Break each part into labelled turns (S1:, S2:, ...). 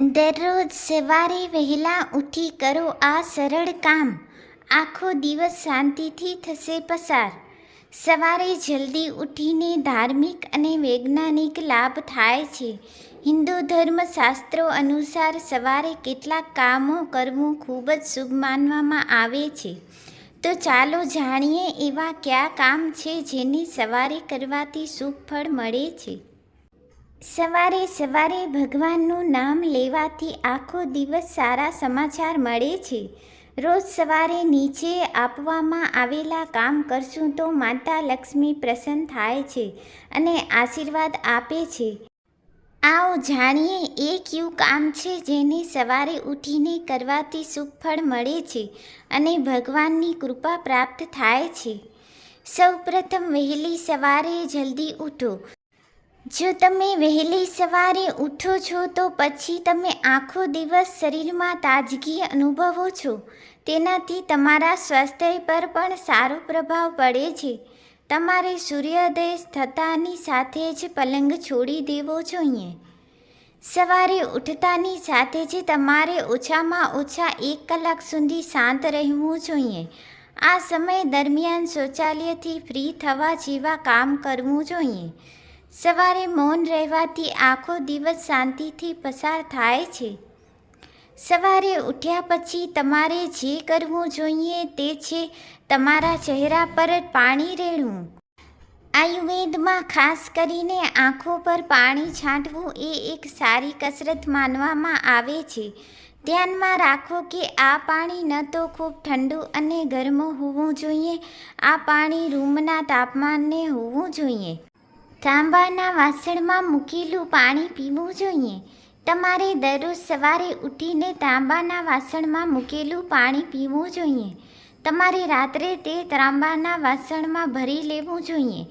S1: દરરોજ સવારે વહેલા ઉઠી કરો આ સરળ કામ. આખો દિવસ શાંતિથી થશે પસાર. સવારે જલ્દી ઉઠીને ધાર્મિક અને વૈજ્ઞાનિક લાભ થાય છે. હિન્દુ ધર્મશાસ્ત્રો અનુસાર સવારે કેટલાક કામો કરવું ખૂબ જ શુભ માનવામાં આવે છે. તો ચાલો જાણીએ એવા કયા કામ છે જેની સવારે કરવાથી શુભ ફળ મળે છે? સવારે સવારે ભગવાનનું નામ લેવાથી આખો દિવસ સારા સમાચાર મળે છે. રોજ સવારે નીચે આપવામાં આવેલા કામ કરશું તો માતા લક્ષ્મી પ્રસન્ન થાય છે અને આશીર્વાદ આપે છે. આવો જાણીએ, એ કયું કામ છે જેને સવારે ઉઠીને કરવાથી શુભ મળે છે અને ભગવાનની કૃપા પ્રાપ્ત થાય છે? સૌપ્રથમ વહેલી સવારે જલ્દી ઉઠો. જો તમે વહેલી સવારે ઉઠો છો, તો પછી તમે આખો દિવસ શરીરમાં તાજગી અનુભવો છો. તેનાથી તમારા સ્વાસ્થ્ય પર પણ સારો પ્રભાવ પડે છે. તમારે સૂર્યોદય થતાની સાથે જ પલંગ છોડી દેવો જોઈએ. સવારે ઉઠતાની સાથે જ તમારે ઓછામાં ઓછા એક કલાક સુધી શાંત રહેવું જોઈએ. આ સમય દરમિયાન શૌચાલયથી ફ્રી થવા જેવા કામ કરવું જોઈએ. સવારે મૌન રહેવાથી આખો દિવસ શાંતિથી પસાર થાય છે. સવારે ઉઠ્યા પછી તમારે જે કરવું જોઈએ તે છે તમારા ચહેરા પર પાણી રેડવું આયુર્વેદમાં ખાસ કરીને આંખો પર પાણી છાંટવું એ એક સારી કસરત માનવામાં આવે છે. ધ્યાનમાં રાખો કે આ પાણી ન તો ખૂબ ઠંડુ અને ગરમ હોવું જોઈએ. આ પાણી રૂમના તાપમાને હોવું જોઈએ. તાંબાના વાસણમાં મૂકેલું પાણી પીવું જોઈએ. તમારે દરરોજ સવારે ઉઠીને તાંબાના વાસણમાં મૂકેલું પાણી પીવું જોઈએ. તમારે રાત્રે તે તાંબાના વાસણમાં ભરી લેવું જોઈએ.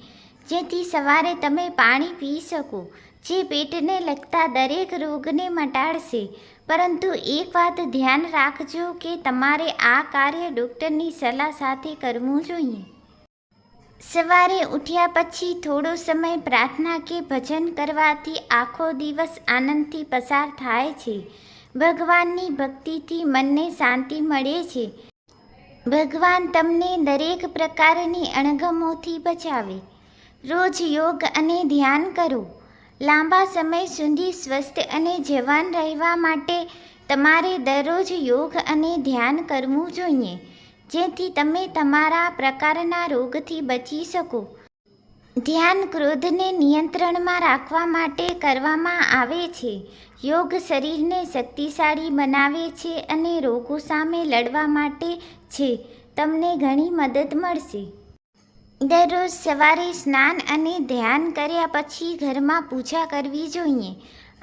S1: જેથી સવારે તમે પાણી પી શકો, જે પેટને લગતા દરેક રોગને મટાડશે. પરંતુ એક વાત ધ્યાન રાખજો કે તમારે આ કાર્ય ડૉક્ટરની સલાહ સાથે કરવું જોઈએ. સવારે ઉઠ્યા પછી થોડો સમય પ્રાર્થના કે ભજન કરવાથી આખો દિવસ આનંદથી પસાર થાય છે. ભગવાનની ભક્તિથી મનને શાંતિ મળે છે. ભગવાન તમને દરેક પ્રકારની અણગમોથી બચાવે. રોજ યોગ અને ધ્યાન કરો. લાંબા સમય સુધી સ્વસ્થ અને જવાન રહેવા માટે તમારે દરરોજ યોગ અને ધ્યાન કરવું જોઈએ. જેથી તમે તમારા પ્રકારના રોગથી બચી શકો. ધ્યાન ક્રોધને નિયંત્રણમાં રાખવા માટે કરવામાં આવે છે. યોગ શરીરને શક્તિશાળી બનાવે છે અને રોગો સામે લડવા માટે છે. તમને ઘણી મદદ મળશે. દરરોજ સવારે સ્નાન અને ધ્યાન કર્યા પછી ઘરમાં પૂજા કરવી જોઈએ.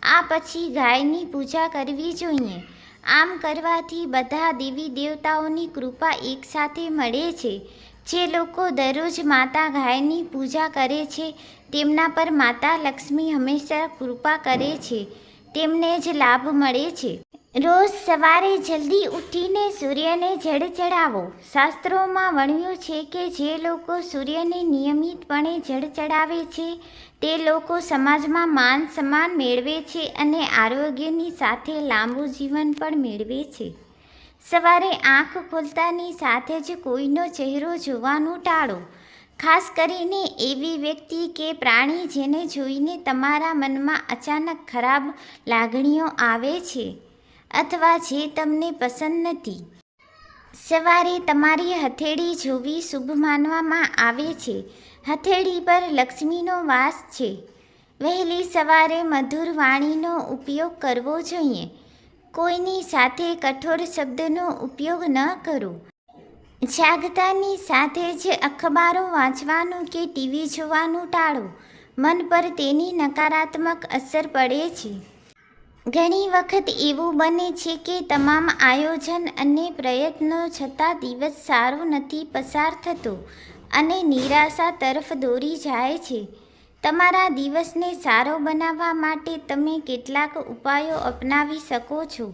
S1: આ પછી ગાયની પૂજા કરવી જોઈએ. આમ કરવાથી બધા દેવી દેવતાઓની કૃપા એકસાથે મળે છે. જે લોકો દરરોજ માતા ગાયની પૂજા કરે છે, તેમના પર માતા લક્ષ્મી હંમેશા કૃપા કરે છે. તેમને જ લાભ મળે છે. રોજ સવારે જલ્દી ઉઠીને સૂર્યને જળ ચડાવો. શાસ્ત્રોમાં વણ્યું છે કે જે લોકો સૂર્યને નિયમિતપણે જળ ચડાવે છે, તે લોકો સમાજમાં માન સન્માન મેળવે છે અને આરોગ્યની સાથે લાંબુ જીવન પણ મેળવે છે. સવારે આંખ ખોલતાની સાથે જ કોઈનો ચહેરો જોવાનું ટાળો. ખાસ કરીને એવી વ્યક્તિ કે પ્રાણી જેને જોઈને તમારા મનમાં અચાનક ખરાબ લાગણીઓ આવે છે. અથવા જે તમને પસંદ નથી. સવારે તમારી હથેળી જોવી શુભ માનવામાં આવે છે. હથેળી પર લક્ષ્મીનો વાસ છે. વહેલી સવારે મધુર વાણીનો ઉપયોગ કરવો જોઈએ. કોઈની સાથે કઠોર શબ્દનો ઉપયોગ ન કરો. જાગતાની સાથે જ અખબારો વાંચવાનું કે ટીવી જોવાનું ટાળો. મન પર તેની નકારાત્મક અસર પડે છે. ઘણી વખત એવું બને છે કે તમામ આયોજન અને પ્રયત્નો છતાં દિવસ સારો નથી, પસાર થતો અને નિરાશા તરફ દોરી જાય છે. તમારા દિવસને સારો બનાવવા માટે તમે કેટલાક ઉપાયો અપનાવી શકો છો.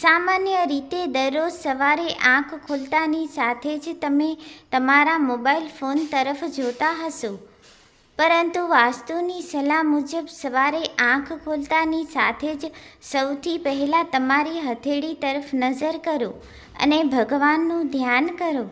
S1: સામાન્ય રીતે દરરોજ સવારે આંખ ખોલતાની સાથે જ તમે તમારા મોબાઈલ ફોન તરફ જોતા હશો. પરંતુ વાસ્તુની સલાહ મુજબ સવારે આંખ ખોલતાની સાથે જ સૌથી પહેલાં તમારી હથેળી તરફ નજર કરો અને ભગવાનનું ધ્યાન કરો.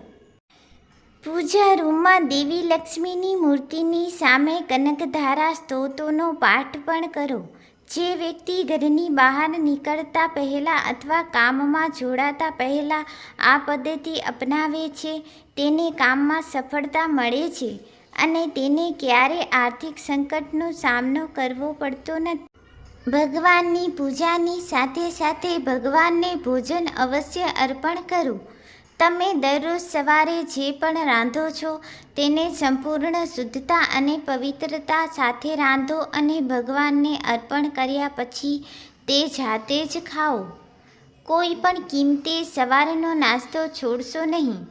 S1: પૂજા રૂમમાં દેવી લક્ષ્મીની મૂર્તિની સામે કનકધારા સ્ત્રોતોનો પાઠ પણ કરો. જે વ્યક્તિ ઘરની બહાર નીકળતા પહેલાં અથવા કામમાં જોડાતા પહેલાં આ પદ્ધતિ અપનાવે છે, તેને કામમાં સફળતા મળે છે. અને તેને ક્યારે આર્થિક સંકટનો સામનો કરવો પડતો નથી. ભગવાનની પૂજાની સાથે સાથે ભગવાનને ભોજન અવશ્ય અર્પણ કરો. તમે દરરોજ સવારે જે પણ રાંધો છો તેને સંપૂર્ણ શુદ્ધતા અને પવિત્રતા સાથે રાંધો અને ભગવાનને અર્પણ કર્યા પછી તે જાતે જ ખાઓ. કોઈ પણ કિંમતે સવારનો નાસ્તો છોડશો નહીં.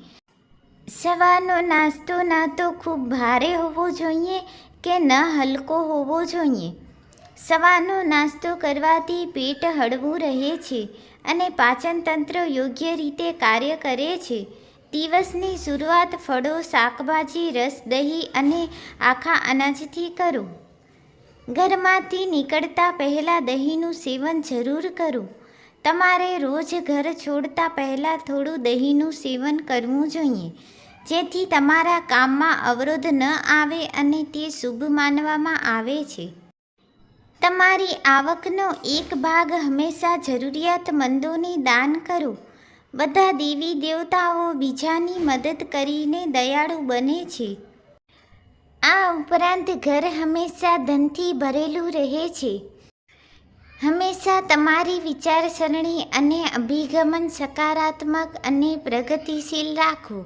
S1: સવારનો નાસ્તો ના તો ખૂબ ભારે હોવો જોઈએ કે ન હલકો હોવો જોઈએ. સવારનો નાસ્તો કરવાથી પેટ હળવું રહે છે અને પાચનતંત્ર યોગ્ય રીતે કાર્ય કરે છે. દિવસની શરૂઆત ફળો, શાકભાજી, રસ, દહીં અને આખા અનાજથી કરો. ઘરમાંથી નીકળતા પહેલાં દહીંનું સેવન જરૂર કરો. તમારે રોજ ઘર છોડતા પહેલાં થોડું દહીંનું સેવન કરવું જોઈએ. જેથી તમારા કામમાં અવરોધ ન આવે અને તે શુભ માનવામાં આવે છે. તમારી આવકનો એક ભાગ હંમેશા જરૂરિયાતમંદોને દાન કરો. બધા દેવી દેવતાઓ બીજાની મદદ કરીને દયાળુ બને છે. આ ઉપરાંત ઘર હંમેશા ધનથી ભરેલું રહે છે. હંમેશા તમારી વિચારસરણી અને અભિગમન સકારાત્મક અને પ્રગતિશીલ રાખો.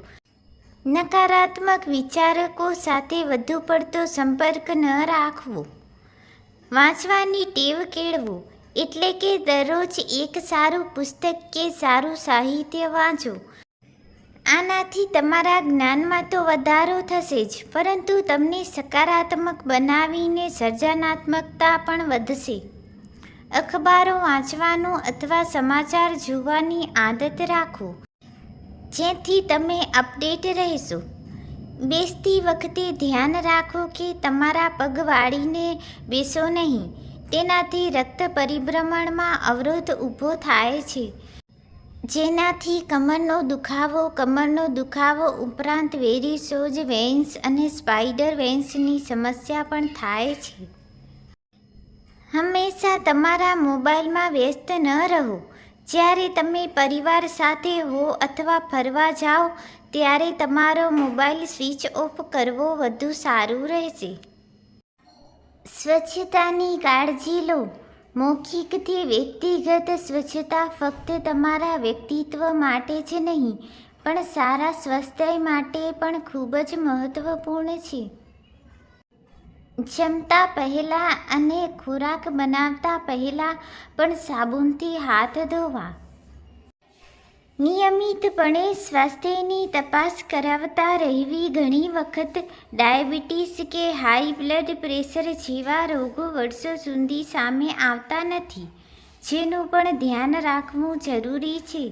S1: નકારાત્મક વિચારકો સાથે વધુ પડતો સંપર્ક ન રાખવો. વાંચવાની ટેવ કેળવો, એટલે કે દરરોજ એક સારું પુસ્તક કે સારું સાહિત્ય વાંચો. આનાથી તમારા જ્ઞાનમાં તો વધારો થશે જ, પરંતુ તમને સકારાત્મક બનાવીને સર્જનાત્મકતા પણ વધશે. અખબારો વાંચવાનું અથવા સમાચાર જોવાની આદત રાખો, જેથી તમે અપડેટ રહેશો. બેસતી વખતે ધ્યાન રાખો કે તમારા પગ વાળીને બેસો નહીં. તેનાથી રક્ત પરિભ્રમણમાં અવરોધ ઊભો થાય છે. જેનાથી કમરનો દુખાવો કમરનો દુખાવો ઉપરાંત વેરી સોજ વેન્સ અને સ્પાઈડર વેન્સની સમસ્યા પણ થાય છે. હંમેશા તમારા મોબાઈલમાં વ્યસ્ત ન રહો. જ્યારે તમે પરિવાર સાથે હો અથવા ફરવા જાઓ, ત્યારે તમારો મોબાઈલ સ્વિચ ઓફ કરવો વધુ સારું રહેશે. સ્વચ્છતાની કાળજી લો. મૌખિકથી વ્યક્તિગત સ્વચ્છતા ફક્ત તમારા વ્યક્તિત્વ માટે જ નહીં, પણ સારા સ્વાસ્થ્ય માટે પણ ખૂબ જ મહત્વપૂર્ણ છે. જમતા પહેલાં અને ખોરાક બનાવતા પહેલાં પણ સાબુનથી હાથ ધોવા. નિયમિતપણે સ્વાસ્થ્યની તપાસ કરાવતા રહેવી ઘણી વખત ડાયાબિટીસ કે હાઈ બ્લડ પ્રેશર જેવા રોગો વર્ષો સુધી સામે આવતા નથી, જેનું પણ ધ્યાન રાખવું જરૂરી છે.